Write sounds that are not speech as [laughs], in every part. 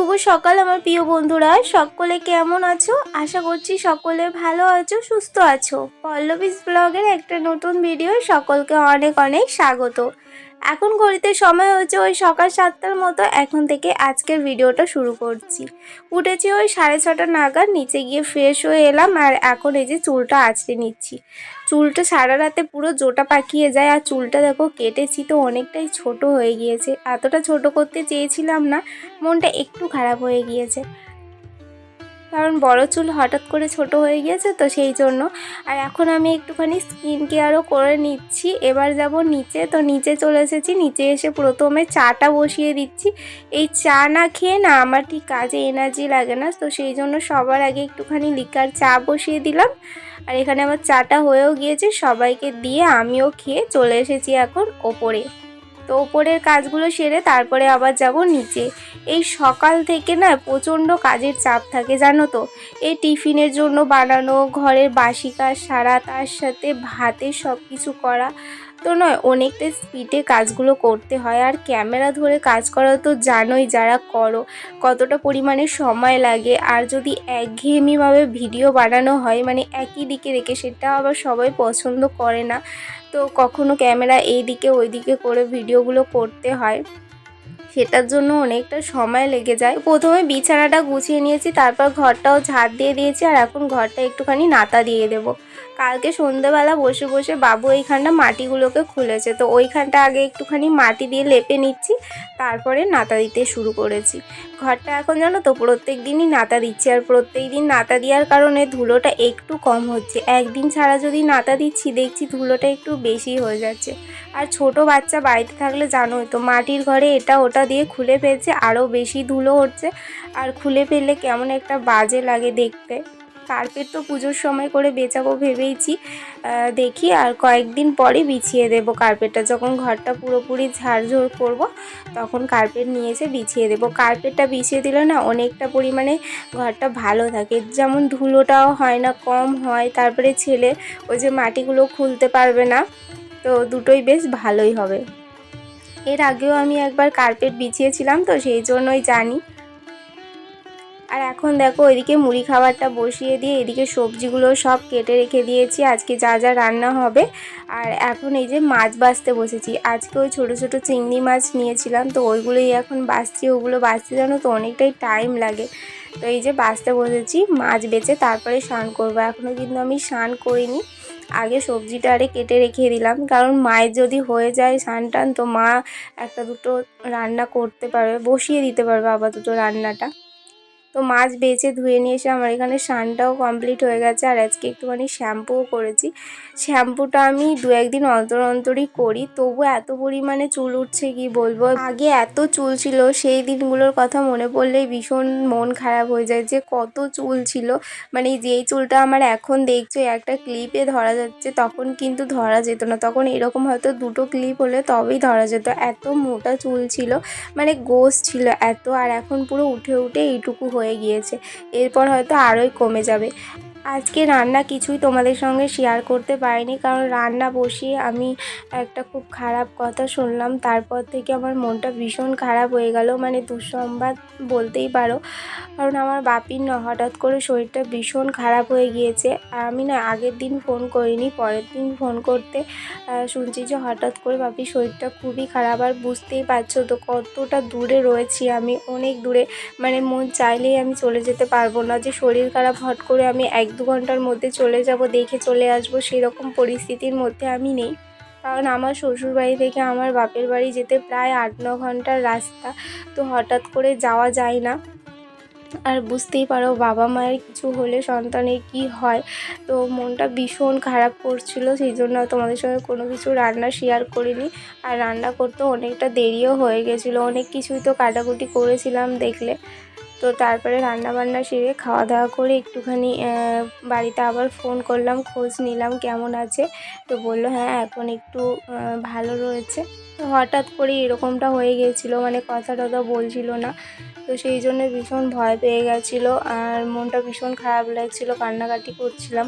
শুভ সকাল আমার প্রিয় বন্ধুরা। সকলে কেমন আছো? আশা করছি সকলে ভালো আছো, সুস্থ আছো। পল্লবীজ ব্লগের একটা নতুন ভিডিও সকলকে অনেক অনেক স্বাগত। এখন ঘড়িতে সময় হয়েছে, ওই সকাল সাতটার মতো এখন থেকে আজকের ভিডিওটা শুরু করছি। উঠেছি ওই সাড়ে ছটা নাগাদ, নিচে গিয়ে ফ্রেশ হয়ে এলাম আর এখন এই যে চুলটা আঁচড়ে নিচ্ছি। চুলটা সারা রাতে পুরো জোটা পাকিয়ে যায় আর চুলটা দেখো কেটেছি তো অনেকটাই ছোট হয়ে গিয়েছে। এতটা ছোট করতে চেয়েছিলাম না, মনটা একটু খারাপ হয়ে গিয়েছে। কারণ বড় চুল হঠাৎ করে ছোট হয়ে গিয়েছে তো সেই জন্য। আর এখন আমি একটুখানি স্কিন কেয়ারও করে নিচ্ছি। এবার যাব নিচে, তো নিচে চলে এসেছি। নিচে এসে প্রথমে চাটা বসিয়ে দিচ্ছি। এই চা না খেয়ে না আমার ঠিক কাজে এনার্জি লাগে না, তো সেই জন্য সবার আগে একটুখানি লিকার চা বসিয়ে দিলাম। আর এখানে আমার চাটা হয়েও গিয়েছে, সবাইকে দিয়ে আমিও খেয়ে চলে এসেছি এখন ওপরে। তো ওপরের কাজগুলো সেরে তারপরে আবার যাব নিচে। এই সকাল থেকে না প্রচণ্ড কাজের চাপ থাকে, জানো তো? এই টিফিনের জন্য বানানো, ঘরের বাসি কাজ সারা, তার সাথে ভাতের সব কিছু করা তো নয়, অনেকটা স্পিডে কাজগুলো করতে হয়। আর ক্যামেরা ধরে কাজ করা তো জানোই যারা করো, কতটা পরিমাণে সময় লাগে। আর যদি একঘেয়েমিভাবে ভিডিও বানানো হয় মানে একই দিকে রেখে সেটা আবার সবাই পছন্দ করে না। তো কখনো ক্যামেরা এই দিকে, ওই দিকে করে ভিডিওগুলো করতে হয়। সেটার জন্য অনেকটা সময় লেগে যায়। প্রথমে বিছানাটা গুছিয়ে নিয়েছি, তারপর ঘরটাও ঝাড় দিয়ে দিয়েছি, আর এখন ঘরটা একটুখানি নাতা দিয়ে দেবো। কালকে সন্ধেবেলা বসে বসে বাবু এইখানটা মাটিগুলোকে খুলেছে। তো ওইখানটা আগে একটুখানি মাটি দিয়ে লেপে নিচ্ছি, তারপরে নাতা দিতে শুরু করেছি। ঘরটা এখন জানো তো প্রত্যেক দিনই নাতা দিচ্ছি আর প্রত্যেক দিন নাতা দেওয়ার কারণে ধুলোটা একটু কম হচ্ছে। একদিন ছাড়া যদি নাতা দিচ্ছি, দেখছি ধুলোটা একটু বেশি হয়ে যাচ্ছে। আর ছোট বাচ্চা বাড়িতে থাকলে জানোই তো, মাটির ঘরে এটা ওটা দিয়ে খুলে ফেলছে, আরও বেশি ধুলো হচ্ছে। আর খুলে ফেললে কেমন একটা বাজে লাগে দেখতে। কার্পেট তো পুজোর সময় করে বেচাবো ভেবেইছি। দেখি আর কয়েকদিন পরে বিছিয়ে দেব কার্পেটটা। যখন ঘরটা পুরোপুরি ঝাড়ঝোড় করব, তখন কার্পেট নিয়ে এসে বিছিয়ে দেবো। কার্পেটটা বিছিয়ে দিলে না অনেকটা পরিমাণে ঘরটা ভালো থাকে। যেমন ধুলোটাও হয় না, কম হয়। তারপরে ছেলে ওই যে মাটিগুলো খুলতে পারবে না, তো দুটোই বেশ ভালোই হবে। এর আগেও আমি একবার কার্পেট বিছিয়েছিলাম তো, সেই জন্যই জানি। আর এখন দেখো ওইদিকে মুড়ি খাবারটা বসিয়ে দিয়ে এদিকে সবজিগুলো সব কেটে রেখে দিয়েছি। আজকে যা যা রান্না হবে। আর এখন এই যে মাছ বাছতে বসেছি। আজকে ওই ছোটো ছোটো চিংড়ি মাছ নিয়েছিলাম। তো ওইগুলোই এখন বাছছি ওগুলো বাছতে জানো তো অনেকটাই টাইম লাগে। তো এই যে বাছতে বসেছি, মাছ বেছে তারপরে স্নান করব। এখনও কিন্তু আমি স্নান করিনি। আগে সবজিটা আরে কেটে রেখে দিলাম। কারণ মায়ের যদি হয়ে যায় স্নান টান, তো মা একটা দুটো রান্না করতে পারবে, বসিয়ে দিতে পারবে আবার দুটো রান্নাটা। তো মাছ বেছে ধুয়ে নিয়ে এসে আমার এখানে স্নানটাও কমপ্লিট হয়ে গেছে। আর আজকে একটুখানি শ্যাম্পুও করেছি। শ্যাম্পুটা আমি দু একদিন অন্তর অন্তরই করি। তবু এত পরিমাণে চুল উঠছে কি বলব? আগে এত চুল ছিল, সেই দিনগুলোর কথা মনে পড়লেই ভীষণ মন খারাপ হয়ে যায় যে কত চুল ছিল। মানে যেই চুলটা আমার এখন দেখছ, একটা ক্লিপে ধরা যাচ্ছে, তখন কিন্তু ধরা যেত না। তখন এরকম হয়তো দুটো ক্লিপ হলে তবেই ধরা যেত। এত মোটা চুল ছিল মানে গোস ছিল এত। আর এখন পুরো উঠে উঠে এইটুকু হয়ে গিয়েছে। এরপর হয়তো আরোই কমে যাবে। আজকে রান্না কিছুই তোমাদের সঙ্গে শেয়ার করতে পারিনি, কারণ রান্না বসিয়ে আমি একটা খুব খারাপ কথা শুনলাম। তারপর থেকে আমার মনটা ভীষণ খারাপ হয়ে গেল মানে দুঃসংবাদ বলতেই পারো। কারণ আমার বাপির না, হঠাৎ করে শরীরটা ভীষণ খারাপ হয়ে গিয়েছে। আমি না আগের দিন ফোন করিনি, পরের দিন ফোন করতে শুনছি যে হঠাৎ করে বাপির শরীরটা খুবই খারাপ। আর বুঝতেই পারছ তো কতটা দূরে রয়েছি আমি, অনেক দূরে। মানে মন চাইলেই আমি চলে যেতে পারব না যে শরীর খারাপ, হট করে আমি এক দু ঘণ্টার মধ্যে চলে যাব, দেখে চলে আসব, সেরকম পরিস্থিতির মধ্যে আমি নেই। কারণ আমার শ্বশুর বাড়ি থেকে আমার বাপের বাড়ি যেতে প্রায় আট, ন ঘণ্টার রাস্তা, তো হঠাৎ করে যাওয়া যায় না। আর বুঝতেই পারো, বাবা মায়ের কিছু হলে সন্তানের কি হয়, তো মনটা ভীষণ খারাপ করছিল, সেই জন্য তোমাদের সঙ্গে কোনো কিছু রান্না শেয়ার করিনি। আর রান্না করতে অনেকটা দেরিও হয়ে গেছিল, অনেক কিছুই তো কাটাকুটি করেছিলাম দেখলে। তো তারপরে রান্না বান্না সেরে খাওয়া দাওয়া করে একটুখানি বাড়িতে আবার ফোন করলাম, খোঁজ নিলাম কেমন আছে। তো বলল হ্যাঁ এখন একটু ভালো রয়েছে। হঠাৎ করে এরকমটা হয়ে গিয়েছিল মানে কথা টথা বলছিল না। তো সেই জন্য ভীষণ ভয় পেয়ে গেছিল আর মনটা ভীষণ খারাপ লাগছিল, কান্নাকাটি করছিলাম।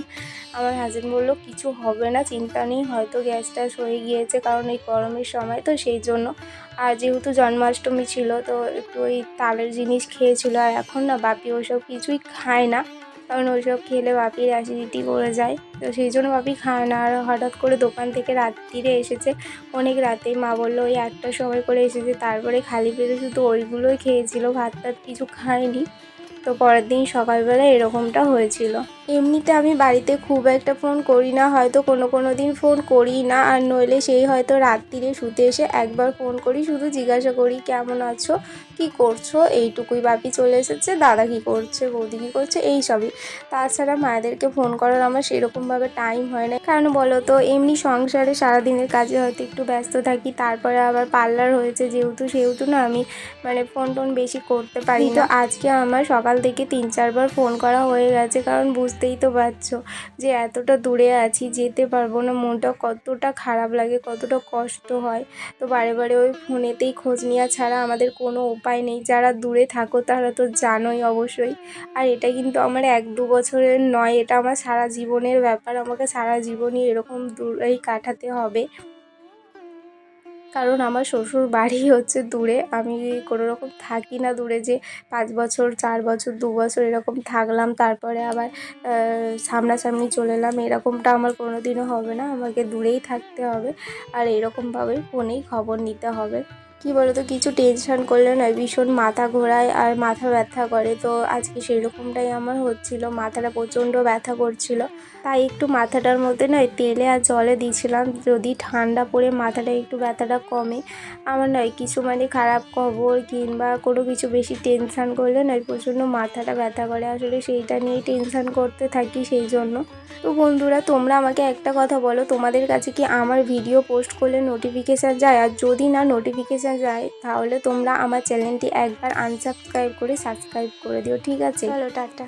আমার হাজব্যান্ড বলল, কিছু হবে না, চিন্তা নেই, হয়তো গ্যাস ট্যাস হয়ে গিয়েছে কারণ এই গরমের সময়। তো সেই জন্য, আর যেহেতু জন্মাষ্টমী ছিল, তো একটু ওই তালের জিনিস খেয়েছিল, আর এখন না বাপি ওসব কিছুই খায় না। কারণ ওই সব খেলে বাপির অ্যাসিডিটি করে যায়। তো সেই জন্য বাপি খায় না। আর হঠাৎ করে দোকান থেকে রাত্রিরে এসেছে। অনেক রাতে মা বলল, ওই একটা সময় করে এসেছে। তারপরে খালি পেটে শুধু ওইগুলোই খেয়েছিল। ভাত টাত কিছু খায়নি। তো পরের দিন সকালবেলা এরকমটা হয়েছিল। এমনিতে আমি বাড়িতে খুব একটা ফোন করি না হয়তো কোনো কোনো দিন ফোন করি না আর নইলে সেই হয়তো রাত্রিরে শুতে এসে একবার ফোন করি শুধু জিজ্ঞাসা করি কেমন আছো? কি করছ? এইটুকুই বাপি চলে এসেছে দাদা কি করছে? বৌদি কী করছে? এই সবই। তাছাড়া মায়েদেরকে ফোন করার আমার সেরকমভাবে টাইম হয় না কারণ বলো তো এমনি সংসারে সারাদিনের কাজে হয়তো একটু ব্যস্ত থাকি তারপরে আবার পার্লার হয়েছে যেহেতু সেহেতু না আমি মানে ফোন টোন বেশি করতে পারি তো আজকে আমার সকাল থেকে তিন চারবার ফোন করা হয়ে গেছে কারণ বুঝতেই তো পারছ যে এতটা দূরে আছি, যেতে পারব না। মনটা কতটা খারাপ লাগে, কতটা কষ্ট হয়। তো বারে বারে ওই ফোনেতেই খোঁজ নেওয়া ছাড়া আমাদের কোনো উপায় নেই। যারা দূরে থাকো তারা তো জানোই অবশ্যই। আর এটা কিন্তু আমার এক দু বছরের নয়, এটা আমার সারা জীবনের ব্যাপার। আমাকে সারা জীবনই এরকম দূরেই কাটাতে হবে। কারণ আমার শ্বশুর বাড়ি [laughs] হচ্ছে দূরে। আমি কোনো রকম থাকি না দূরে যে পাঁচ বছর, চার বছর, দু বছর এরকম থাকলাম। তারপরে আবার সামনাসামনি চলে এলাম। এরকমটা আমার কোনো দিনও হবে না। আমাকে দূরেই থাকতে হবে। আর এরকমভাবেই ফোনেই খবর নিতে হবে। কি বলতো, কিছু টেনশন করলে নয়। ভীষণ মাথা ঘোরায় আর মাথা ব্যথা করে। তো আজকে সেই রকমটাই আমার হচ্ছিল। মাথাটা প্রচণ্ড ব্যথা করছিল। তাই একটু মাথাটার মধ্যে নয় তেলে আর জলে দিয়েছিলাম। যদি ঠান্ডা পড়ে মাথাটা একটু ব্যথাটা কমে, আমার নয় কিছু মানে খারাপ খবর কিংবা কোনো কিছু বেশি টেনশান করলে নয় প্রচণ্ড মাথাটা ব্যথা করে। আসলে সেইটা নিয়েই টেনশান করতে থাকি সেই জন্য। তো বন্ধুরা, তোমরা আমাকে একটা কথা বলো, তোমাদের কাছে কি আমার ভিডিও পোস্ট করলে নোটিফিকেশান যায়? আর যদি না নোটিফিকেশান যায়, তাহলে তোমরা আমার চ্যানেলটি একবার আনসাবস্ক্রাইব করে সাবস্ক্রাইব করে দিও, ঠিক আছে? চলো, টাটা।